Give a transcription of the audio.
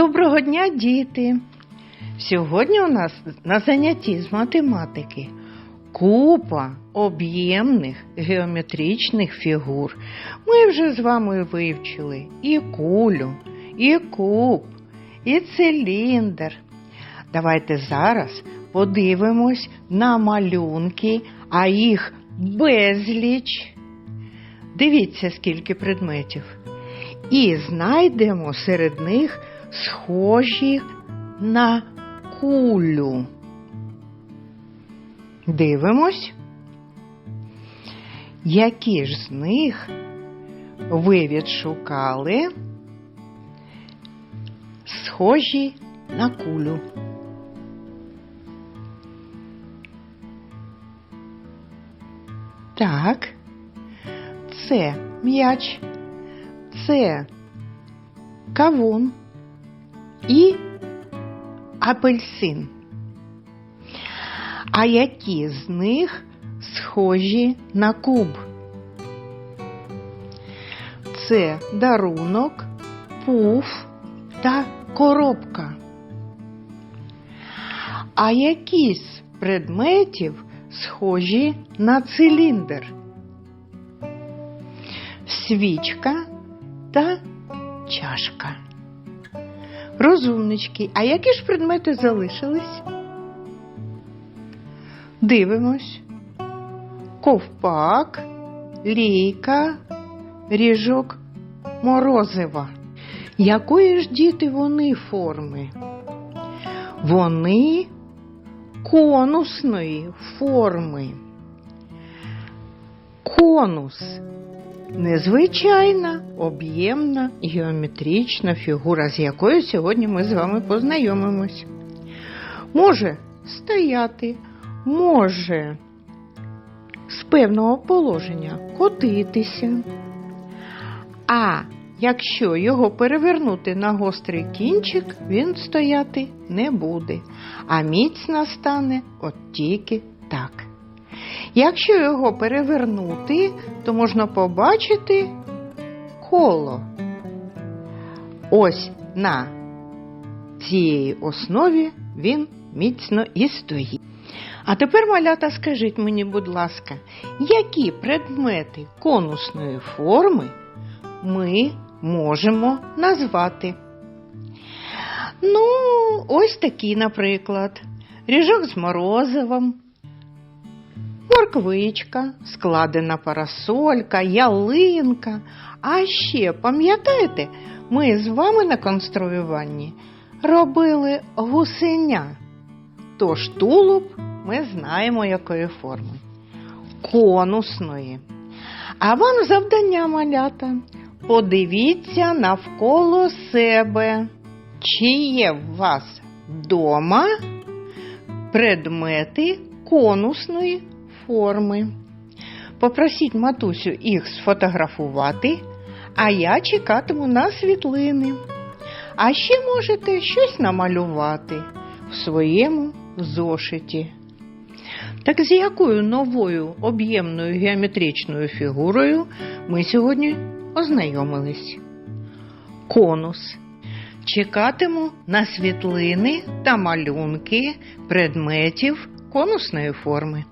Доброго дня, діти! Сьогодні у нас на занятті з математики купа об'ємних геометричних фігур. Ми вже з вами вивчили і кулю, і куб, і циліндр. Давайте зараз подивимось на малюнки, а їх безліч. Дивіться, скільки предметів. І знайдемо серед них схожі на кулю. Дивимось, які ж з них ви відшукали схожі на кулю. Так, це м'яч, це кавун і апельсин. А які з них схожі на куб? Це дарунок, пуф та коробка. А які з предметів схожі на циліндр? Свічка та чашка. Розумнички, а які ж предмети залишились? Дивимось. Ковпак, лійка, ріжок морозива. Якої ж діти вони форми? Вони конусної форми. Конус незвичайна об'ємна геометрична фігура, з якою сьогодні ми з вами познайомимось. Може стояти, може з певного положення котитися. А якщо його перевернути на гострий кінчик, він стояти не буде, а міцно стане от тільки так. Якщо його перевернути, то можна побачити коло. Ось на цій основі він міцно і стоїть. А тепер, малята, скажіть мені, будь ласка, які предмети конусної форми ми можемо назвати? Ну, ось такі, наприклад, ріжок з морозивом, морквичка, складена парасолька, ялинка. А ще, пам'ятаєте, ми з вами на конструюванні робили гусеня. Тож тулуб ми знаємо якої форми. Конусної. А вам завдання малята. Подивіться навколо себе. Чи є в вас вдома предмети конусної форми? Попросіть матусю їх сфотографувати, а я чекатиму на світлини. А ще можете щось намалювати в своєму зошиті. Так з якою новою об'ємною геометричною фігурою ми сьогодні ознайомились? Конус. Чекатиму на світлини та малюнки предметів конусної форми.